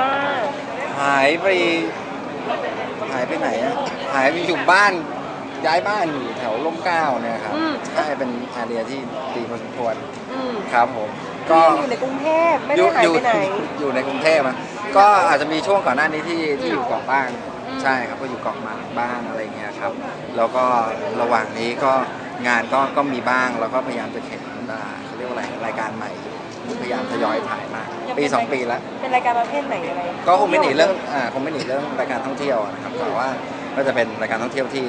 มาหายไป หายไปไหนอะหายไปอยู่บ้าน ย้ายบ้านอยู่แถวร่มเกล้าเนี่ยครับอืม ใช่เป็นแอเรียที่ดีพอสมควรอืมครับผม ก็ก็ยังอยู่ในกรุงเทพไม่ได้หายอยู่ไปไหน อยู่ในกรุงเทพอะก็อาจจะมีช่วงก่อนหน้านี้ที่ที่อยู่เกาะบ้าง อืม ใช่ครับก็อยู่เกาะหมากบ้างอะไรเงี้ยครับ แล้วก็ระหว่างนี้ก็งานก็ก็มีบ้างแล้วก็พยายามจะเข็นอ่า เขาเรียกว่าอะไรรายการใหม่อยู่พยายามทยอยถ่ายมาปีสองปีแล้ว เป็นรายการประเภทไหนอะไรก็คงไม่หนีเรื่องอ่าคงไม่หนีเรื่องรายการท่องเที่ยวนะครับแต่ว่าก็จะเป็นรายการท่องเที่ยวที่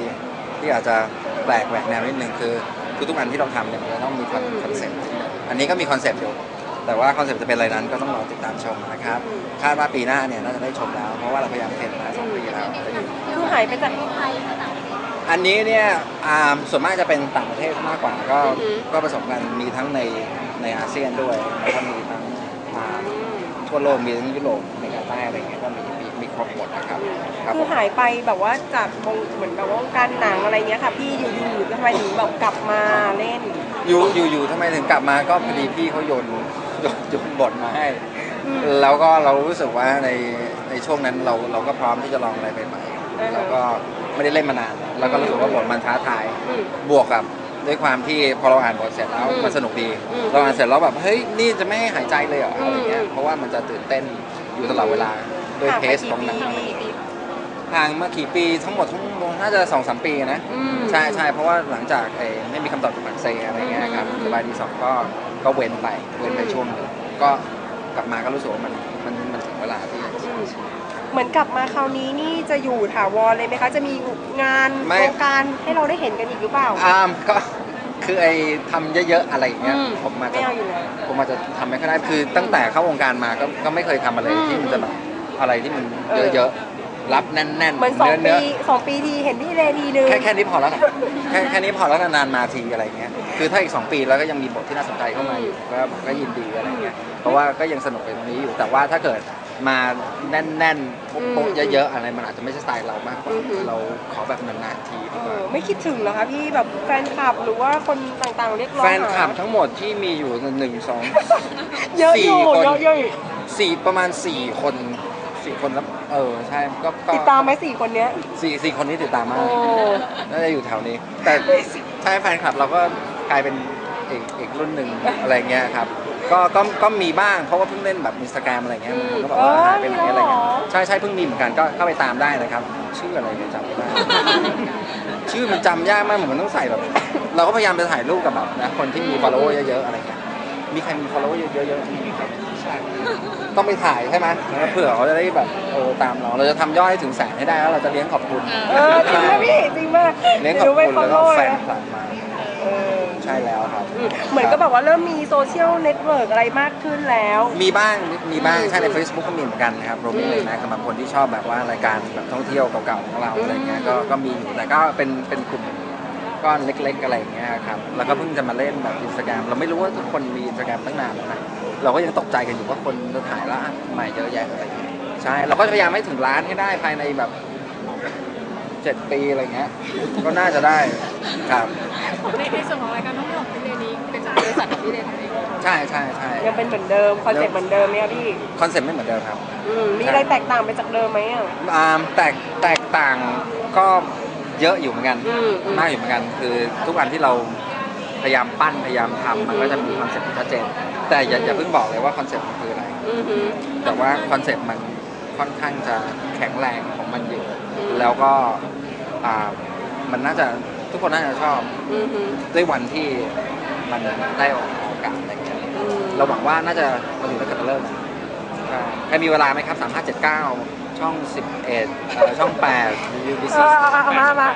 ที่อาจจะแปลกแหวกแนวนิดนึงคือคือทุกอันที่เราทำเนี่ยมันจะต้องมีคอนคอนเซ็ปต์อันนี้ก็มีคอนเซ็ปต์อยู่ แต่ว่าคอนเซ็ปต์จะเป็นอะไรนั้นก็ต้องรอติดตามชมนะครับคาดว่าปีหน้าเนี่ยน่าจะได้ชมแล้ว เพราะว่าเราพยายามเทรนมาสองปีแล้วคือหายไปจาก อันนี้เนี่ยอ่าส่วนมากจะเป็นต่างประเทศมากกว่าก็อือฮึก็ผสมกันมีทั้งในในอาเซียนด้วยแล้วก็มีทั้งอ่าทั่วโลกมีทั้งยุโรปอเมริกาใต้อะไรเงี้ยก็มีมีมีครบหมดนะครับครับคือหายไปแบบว่าจากวงเหมือนแบบว่าวงการหนังอะไรเงี้ยค่ะ พี่อยู่ๆทำไมถึงแบบกลับมาเล่น อยู่อยู่อยู่ทำไมถึงกลับมาก็พอดีพี่เขาโยนโยนโยนบทมาให้ อืมแล้วก็เรารู้สึกว่าในในช่วงนั้นเราเราก็พร้อมที่จะลองอะไรใหม่อ่าฮะๆแล้วก็ ไม่ได้เล่นมานาน แล้วก็รู้สึกว่าบทมันท้าทาย อืม บวกกับด้วยความที่พอเราอ่านบทเสร็จแล้วอืมมันสนุกดีอืมเราอ่านเสร็จแล้วแบบเฮ้ยนี่จะไม่ให้หายใจเลยเหรออะไรเงี้ยอืม เพราะว่ามันจะตื่นเต้นอยู่ตลอดเวลาด้วยห่างเพไปสกี่ของหนังปีห่างมากี่ปีทั้งหมดทั้งมวลน่าจะสองสามปีนะอืมใช่ใช่เพราะว่าหลังจากไอ้ไม่มีคำตอบจากปักเซอะไรเงี้ยครับอืมสบายดีสองก็ก็เว้นไปเว้นไปอืม ช่วงหนึงก็กลับมาก็รู้สึกว่ามันมันมันถึงเวลาที่ เหมือนกลับมาคราวนี้นี่จะอยู่ถาวรเลยไหมคะ จะมีงานไม่ โครงการให้เราได้เห็นกันอีกหรือเปล่า อามก็คือไอ้ทำเยอะๆอะไรอย่างเงี้ยอืมผมมาไม่จะเอาอยู่แล้วผมอาจจะทำไม่ค่อยได้คือตั้งแต่เข้าวงการมาก็ก็ไม่เคยทำอะไรอืมที่มันจะแบบอะไรที่มันเออเยอะๆ รับแน่นๆเหมือนสองเนื้ปีสองปีทีเห็นพี่เลทีนึงแค่แค่นี้พอแล้วนะแค่แค่นี้พอแล้วนานๆมาทีอะไรเงี้ยคือถ้าอีกสองปีแล้วก็ยังมีบทที่น่าสนใจเข้ามาอยู่ก็ก็ยินดีอะไรเงี้ยเพราะว่าก็ยังสนุกไปตรงนี้อยู่ แต่ว่าถ้าเกิดมาแน่นๆโป๊ะๆเยอะๆอะไรมันอาจจะไม่ใช่สไตล์เรามากกว่าอือหือเราขอแบบนานๆทีดีเอกว่าอไม่คิดถึงเหรอคะพี่แบบแฟนคลับหรือว่าคนต่างๆเรียกร้องแฟนคลับหาทั้งหมดที่มีอยู่หนึ่งสองเยอะอยู่สี่คนเยอะเยอะอยู่สี่ประมาณสี่คนสี่คนแล้ว เออใช่ก็ก็ติดตามไหมสี่คนเนี้ย สี่สี่คนนี้ติดตามมาโอ้กน่าจะอยู่แถวนี้ แต่ถ้าให้แฟนคลับเราก็กลายเป็นอีกอีกรุ่นหนึ่งอะไรเงี้ยครับ ก็ก็ก็มีบ้างเพราะว่าเพิ่งเล่นแบบอินสตาแกรมอะไรเงี้ยอืมมันก็บอกว่าหายไปไหนอะไรเงี้ยอ๋อใช่ใช่เพิ่งมีเหมือนกันก็เข้าไปตามได้นะครับ ชื่ออะไรเนี่ยจำไม่ได้ ชื่อมันจำยากมากเหมือนมันต้องใส่แบบ เราก็พยายามจะถ่ายรูปกับแบบนะคนที่มี follower เยอะๆอะไรเงี้ยมีใครมี follower เยอะๆไหมครับ ต้องไปถ่ายใช่ไหมแล้วเผื่อเขาจะได้แบบเออตามเรา เราจะทำยอดให้ถึงแสนให้ได้แล้วเราจะเลี้ยงขอบคุณเออจริงไหมพี่จริงมากเลี้ยงขอบดูไปคุณฟอแล้วลก็โล่แฟเลยนคลับมาเออใช่แล้วครับอืมเหมือนก็แบบว่าเริ่มมีโซเชียลเน็ตเวิร์กอะไรมากขึ้นแล้ว มีบ้างมีบ้างอืมใช่ใน Facebook ก็มีเหมือนกันนะครับโรบินเลยนะสำหรับคนที่ชอบแบบว่ารายการแบบท่องเที่ยวเก่าๆของเราอืมอะไรเงี้ยก็ก็มีอยู่แต่ก็เป็นเป็นกลุ่ม ก้อนเล็ก ๆ อะไรอย่างเงี้ยครับแล้วก็เพิ่งจะมาเล่นแบบอินสตาแกรมเราไม่รู้ว่าทุกคนมีอินสตาแกรมตั้งนานแล้วนะเราก็ยังตกใจกันอยู่ว่าคนจะถ่ายแล้วใหม่เยอะแยะอะไรเงี้ยใช่เราก็พยายามให้ถึงล้านให้ได้ภายในแบบเจ็ดปีอะไรเงี้ยก็น่าจะได้ครับในในส่วนของรายการท่องเที่ยวของพี่เรนนี้เป็นบริษัทของพี่เรนเองใช่ใช่ใช่ยังเป็นเหมือนเดิมคอนเซ็ปต์เหมือนเดิมไหมคะพี่คอนเซ็ปต์ไม่เหมือนเดิมครับอืมมีอะไรแตกต่างไปจากเดิมไหมอะอ่าแตกแตกต่างก็ เยอะอยู่เหมือนกันอืมอืม มากอยู่เหมือนกัน คือทุกอันที่เราพยายามปั้นพยายามทำมันก็จะมีคอนเซ็ปต์ที่ชัดเจน แต่อย่าอย่าเพิ่งบอกเลยว่าคอนเซ็ปต์มันคืออะไร อือหือ แต่ว่าคอนเซ็ปต์มันค่อนข้างจะแข็งแรงของมันอยู่ อืม แล้วก็อ่ามันน่าจะทุกคนน่าจะชอบอือหือด้วยวันที่มันได้ออกอากาศอะไรอย่างเงี้ย อืมเราหวังว่าน่าจะมาถึงแล้วก็จะเริ่มใช่ใครมีเวลาไหมครับ 3579 ช่อง 11เอ่อช่อง8 UBC เออเอาเอาเอามาเอามา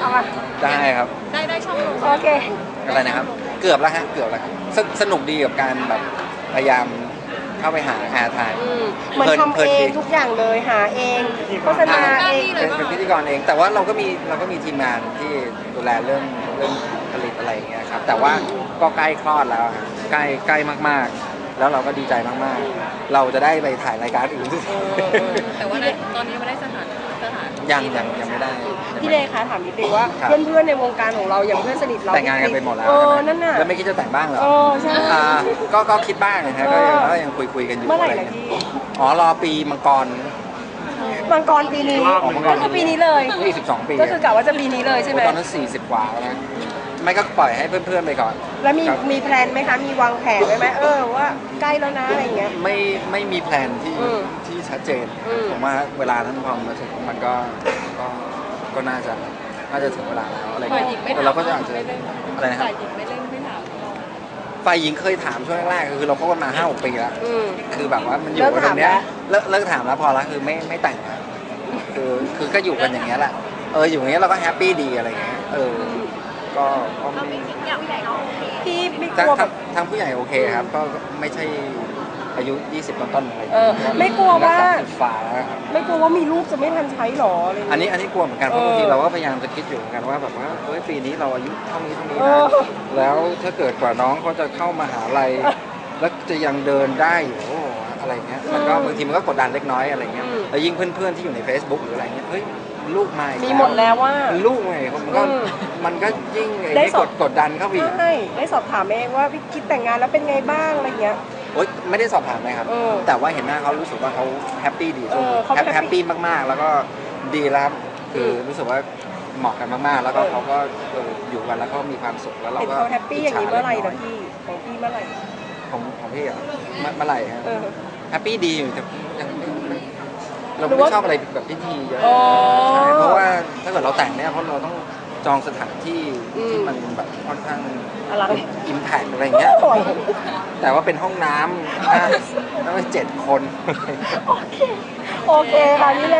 เอามาได้ครับ ได้ได้ช่องลงโอเค อะไรนะครับ เกือบแล้วฮะ เกือบแล้วครับสสนุกดีกับการแบบพยายามเข้าไปหาแอร์ไทม์อืมเหมือนทำเพลินเอดีงทุกอย่างเลยหาเองโฆษณาเอง เป็นเป็นพิธีกรเอง แต่ว่าเราก็มีเราก็มีทีมงานที่ดูแลเรื่องเรื่องผลิตอะไรอย่างเงี้ยครับ แต่ว่าก็ใกล้คลอดแล้วฮะใกล้ใกล้มากๆ แล้วเราก็ดีใจมากๆ เราจะได้ไปถ่ายรายการอื่นแต่ว่าในตอนนี้ไม่ได้สถานสถานยังยังยังไม่ได้พี่เลคะถามนิดนึงว่าครับเพื่อนๆในวงการของเราอย่างเพื่อนสนิทเราแต่งงานกันไปหมดแล้วเออใช่ไหมนั่นน่ะแล้วไม่คิดจะแต่งบ้างเหรอเออใช่อ่าก็ก็คิดบ้างนะฮะก็ยังเออก็ยังคุยคุยกันอยู่เมื่อไหร่อะไรล่ะเงี้ยพี่อ๋อรอปีมังกรมังกรปีนี้อ๋อมังกรก็คือปีนี้เลยนี่สิบสองปีก็คือกะว่าจะปีนี้เลยใช่ไหมตอนนั้นสี่สิบกว่าแล้วนะ ไม่ก็ปล่อยให้เพื่อนๆไปก่อน แล้วมีครับ มีแพลนไหมคะ มีวางแผนไว้ไหมเออว่าใกล้แล้วนะอะไรอย่างเงี้ย ไม่ไม่มีแพลนที่อืมที่ชัดเจน อืม ผมว่าเวลานั้นพอมาถึงมันก็ก็ก็น่าจะน่าจะถึงเวลาแล้วอะไรฝ่ายเงี้หญิยงไม่แต่ถามเราก็จะอาจจะไม่เล่นอะไรนะครับ ฝ่ายหญิงไม่เล่นไม่ถามเราฝ่ายหญิงเคยถามช่วงแรกๆคือเราก็กันมาห้าหกปีแล้ว อืม คือแบบว่ามันอยู่เลิกกันถามแบบเนี้ยแล้วเลิกเลิกถามแล้วพอแล้วคือไม่ไม่แต่งแล้วคือคือก็อยู่กันอย่างเงี้ยแหละเอออยู่อย่างเงี้ยเราก็แฮปปี้ดีอะไรเงี้ยเออ ก็ก็ไม่พี่ไม่กทางลัวแบทางบ ทางผู้ใหญ่โอเคครับ ก็ก็ไม่ใช่อายุ 20 ต้นๆอะไรเออไม่กลัวว่า สมสิบฝ่าแล้วครับไม่กลัวว่ามีลูกจะไม่ทันใช้หรออะไรอย่างอันเงี้ย นี้อันนี้กลัวเหมือนกันเพราะเออบางทีเราก็พยายามจะคิดอยู่เหมือนกันว่าแบบว่าเฮ้ยปีนี้เราอายุเท่านี้เท่านี้เอนะอแล้วถ้าเกิดกว่าน้องเขาจะเข้ามหาลัยแล้วจะยังเดินได้อยู่โอ้อะไรเงี้ยมันก็บางทีมันก็กดดันเล็กน้อยอะไรเงี้ยอืมแล้วยิ่งเพื่อนๆที่อยู่ใน Facebook หรืออะไรเงี้ยเฮ้ย ลูกมาอีกมีหมดแล้วว่ามันลูกไงมันก็อืมมันก็ยิ่งไอ้ได้นี่สกอบ ดกดดันเข้าไปอีกใช่ได้สอบถามเองว่าพี่คิดแต่งงานแล้วเป็นไงบ้างอะไรเงี้ย โอ๊ยไม่ได้สอบถามเลยครับ เออแต่ว่าเห็นหน้าเขารู้สึกว่าเขาแฮปปี้ดีเออเขาแฮป happy แฮปปี้มากๆ แล้วก็ดีแล้วครับคืออมรู้สึกว่าเหมาะกันมากๆ แล้วก็เออ เขาก็เอออยู่กันแล้วก็มีความสุขแล้วเราเห็นก็เขาแฮปปี้อย่างนี้เมื่อไหร่จฉนะล็กพี่ของพี่เมื่อไหร่ของของพี่เหรอเมื่อเมื่อไหร่ฮะเออ แฮปปี้ดีอยู่แต่ยังไม่ไม่ เราหรือไม่ว่าชอบอะไรแบบพิธีเยอะอ๋อใช่เพราะว่าถ้าเกิดเราแต่งเนี่ยเพราะเราต้องจองสถานที่อืมที่มันแบบค่อนข้างอะไรอิมแพกอะไรอย่างเงี้ย โอ้ย แต่ว่าเป็นห้องน้ำห้าแล้วก็เจ็ดคน โอเคโอเคค่ะพี่เล